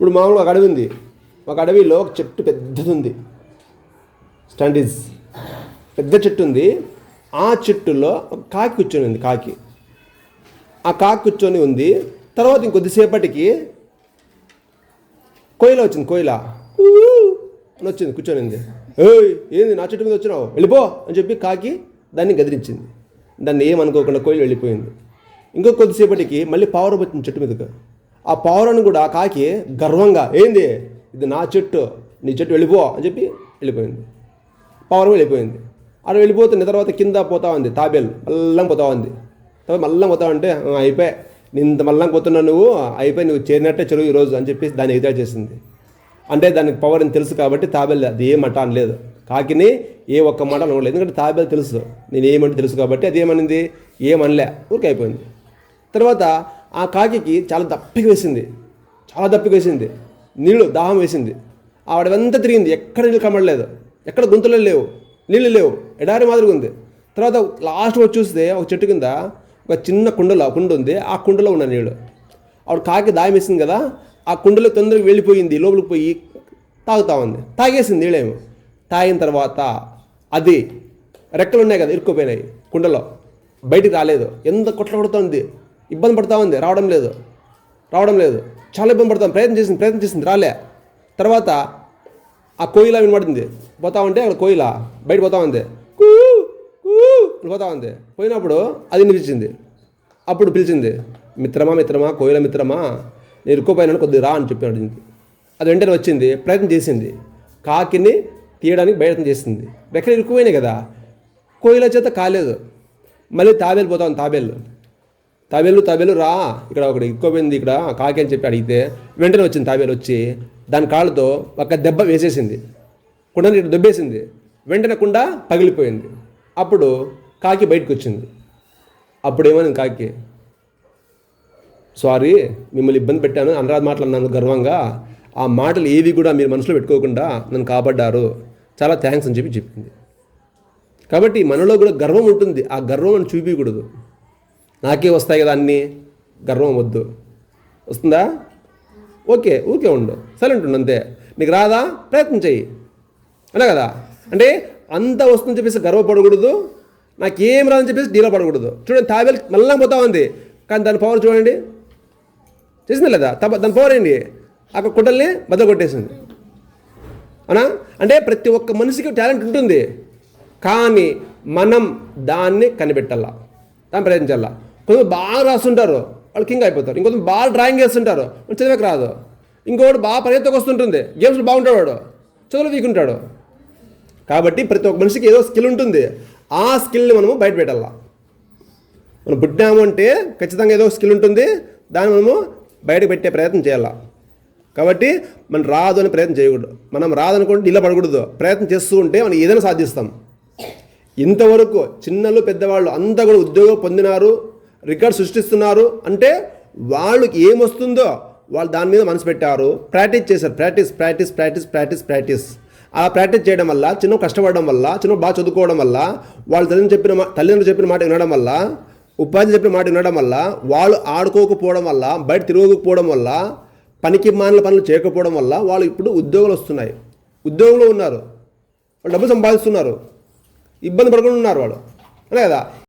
ఇప్పుడు మామూలుగా ఒక అడవి ఉంది. ఒక అడవిలో ఒక చెట్టు పెద్దది ఉంది స్టాండీస్ పెద్ద చెట్టు ఉంది. ఆ చెట్టులో ఒక కాకి కూర్చొని ఉంది కాకి. ఆ కాకి కూర్చొని ఉంది. తర్వాత ఇంకొద్దిసేపటికి కోయిల వచ్చింది కోయిల. అని వచ్చింది కూర్చొని ఉంది. ఏయ్ ఏంది నా చెట్టు మీద వచ్చినావు? వెళ్ళిపో అని చెప్పి కాకి దాన్ని గదిరించింది దాన్ని ఏమనుకోకుండా కోయిలు వెళ్ళిపోయింది. ఇంకో కొద్దిసేపటికి మళ్ళీ పావురం వచ్చింది చెట్టు మీదకు ఆ పావురాన్ని కూడా ఆ కాకి గర్వంగా ఏంది? ఇది నా చెట్టు నీ చెట్టు వెళ్ళిపో అని చెప్పి వెళ్ళిపోయింది. పావురం వెళ్ళిపోయింది. అక్కడ వెళ్ళిపోతున్న తర్వాత కింద పోతా ఉంది తాబేలు మల్లం పోతా ఉంది. తర్వాత మల్లం పోతా ఉంటే అయిపోయి. నేను ఇంత మల్లం పోతున్నావు నువ్వు అయిపోయి నువ్వు చేరినట్టే చెరువు ఈరోజు అని చెప్పేసి దాన్ని ఎదురు చేసింది. అంటే దానికి పవర్ అని తెలుసు కాబట్టి తాబేలు అది ఏ అని అనలేదు కాకిని ఏ ఒక్క మాట అనలేదు ఎందుకంటే తాబేలు తెలుసు. నేను ఏమంటే తెలుసు కాబట్టి అది ఏమనింది? ఏమనలే. ఊరికి అయిపోయింది. తర్వాత ఆ కాకికి చాలా దప్పిక వేసింది. చాలా దప్పిక వేసింది. నీళ్ళు దాహం వేసింది. ఆవిడవంతా తిరిగింది. ఎక్కడ నీళ్ళు కనబడలేదు. ఎక్కడ గుంతలు లేవు. నీళ్ళు లేవు. ఎడారి మాదిరిగా ఉంది. తర్వాత లాస్ట్ వచ్చి చూస్తే ఒక చెట్టు కింద ఒక చిన్న కుండలో కుండ ఉంది. ఆ కుండలో ఉన్న నీళ్ళు ఆవిడ కాకి దాయం వేసింది కదా ఆ కుండలో తొందరగా వెళ్ళిపోయింది. లోపలికి పోయి తాగుతా ఉంది. తాగేసింది నీళ్ళేమో తాగిన తర్వాత అది రెక్కలు ఉన్నాయి కదా ఇరుక్కుపోయినాయి కుండలో. బయటికి రాలేదు. ఎంత కొట్ల కొడుతుంది. ఇబ్బంది పడతా ఉంది. రావడం లేదు. రావడం లేదు. చాలా ఇబ్బంది పడతాం. ప్రయత్నం చేసింది ప్రయత్నం చేసింది. రాలే. తర్వాత ఆ కోయిల వినబడింది. పోతా ఉంటే అక్కడ కోయిల బయట పోతా ఉంది. కూ కూ పోతా ఉంది. పోయినప్పుడు అది వినిపించింది. అప్పుడు పిలిచింది మిత్రమా మిత్రమా కోయిల మిత్రమా నేను ఇరుక్కుపోయినాను కొద్దిగా రా అని చెప్పాడు దీనికి. అది వెంటనే వచ్చింది. ప్రయత్నం చేసింది. కాకిని తీయడానికి ప్రయత్నం చేసింది. రెక్కలు ఇరుక్కుపోయినాయి కదా. కోయిల చేత కాలేదు. మళ్ళీ తాబేలు పోతా ఉంది తాబేలు. తాబేలు తాబేలు రా. ఇక్కడ ఒకటి ఎక్కువైంది ఇక్కడ కాకి అని చెప్పి అడిగితే వెంటనే వచ్చింది తాబేలు వచ్చి దాని కాళ్ళతో ఒక దెబ్బ వేసేసింది. కుండని ఇటు దెబ్బేసింది. వెంటనే కుండ పగిలిపోయింది. అప్పుడు కాకి బయటకు వచ్చింది. అప్పుడు ఏమైంది కాకి? సారీ మిమ్మల్ని ఇబ్బంది పెట్టాను. అనరాధ మాటలు అన్నాను గర్వంగా. ఆ మాటలు ఏవి కూడా మీరు మనసులో పెట్టుకోకుండా నన్ను కాపాడ్డారు చాలా థ్యాంక్స్ అని చెప్పి చెప్పింది. కాబట్టి మనలో కూడా గర్వం ఉంటుంది. ఆ గర్వం అని చూపించకూడదు నాకే వస్తాయి కదా అన్నీ? గర్వం వద్దు. వస్తుందా? ఓకే ఊరికే ఉండు. సైలెంట్ ఉండు అంతే. నీకు రాదా? ప్రయత్నం చెయ్యి. అలా కదా? అంటే అంత వస్తుందని చెప్పేసి గర్వపడకూడదు. నాకేం రాదని చెప్పేసి డీలో పడకూడదు. చూడండి తాబేలు మళ్ళా పోతా ఉంది. కానీ దాని పవర్ చూడండి. చేసింది లేదా? తప్ప దాని పవర్ ఏంటి? అక్కడ కుట్టల్ని బద్దలు కొట్టేసింది. అవునా? అంటే ప్రతి ఒక్క మనిషికి టాలెంట్ ఉంటుంది. కానీ మనం దాన్ని కనిపెట్టాలా దాన్ని ప్రయత్నించాలా కొంచెం బాగా రాస్తుంటారు. వాళ్ళు కింగ్ అయిపోతారు. ఇంకొంచెం బాగా డ్రాయింగ్ వేస్తుంటారు చదివేకి రాదు. ఇంకోటి బాగా పరిగెత్తకు వస్తుంటుంది. గేమ్స్లో బాగుంటాడు వాడు. చదువులో వీక్ ఉంటాడు కాబట్టి ప్రతి ఒక్క మనిషికి ఏదో స్కిల్ ఉంటుంది. ఆ స్కిల్ని మనము బయట పెట్టాలా? మనం పుట్టినాము అంటే ఖచ్చితంగా ఏదో స్కిల్ ఉంటుంది. దాన్ని మనము బయట పెట్టే ప్రయత్నం చేయాలా? కాబట్టి మనం రాదు అని ప్రయత్నం చేయకూడదు. మనం రాదనుకుంటే ఇలా పడకూడదు. ప్రయత్నం చేస్తూ ఉంటే మనం ఏదైనా సాధిస్తాం. ఇంతవరకు చిన్నలు పెద్దవాళ్ళు అంతా కూడా ఉద్యోగం పొందినారు. రికార్డ్ సృష్టిస్తున్నారు అంటే వాళ్ళకి ఏమొస్తుందో వాళ్ళు దాని మీద మనసు పెట్టారు. ప్రాక్టీస్ చేశారు. Practice practice practice practice practice ఆ ప్రాక్టీస్ చేయడం వల్ల చిన్న కష్టపడడం వల్ల చిన్న బాగా చదువుకోవడం వల్ల వాళ్ళ తల్లిని చెప్పిన తల్లిదండ్రులు చెప్పిన మాట వినడం వల్ల ఉపాధ్యాయులు చెప్పిన మాట వినడం వల్ల వాళ్ళు ఆడుకోకపోవడం వల్ల బయట తిరగకపోవడం వల్ల పనికి మానల పనులు చేయకపోవడం వల్ల వాళ్ళు ఇప్పుడు ఉద్యోగాలు వస్తున్నాయి. ఉద్యోగంలో ఉన్నారు. వాళ్ళు డబ్బు సంపాదిస్తున్నారు. ఇబ్బంది పడకుండా ఉన్నారు వాళ్ళు. అదే కదా?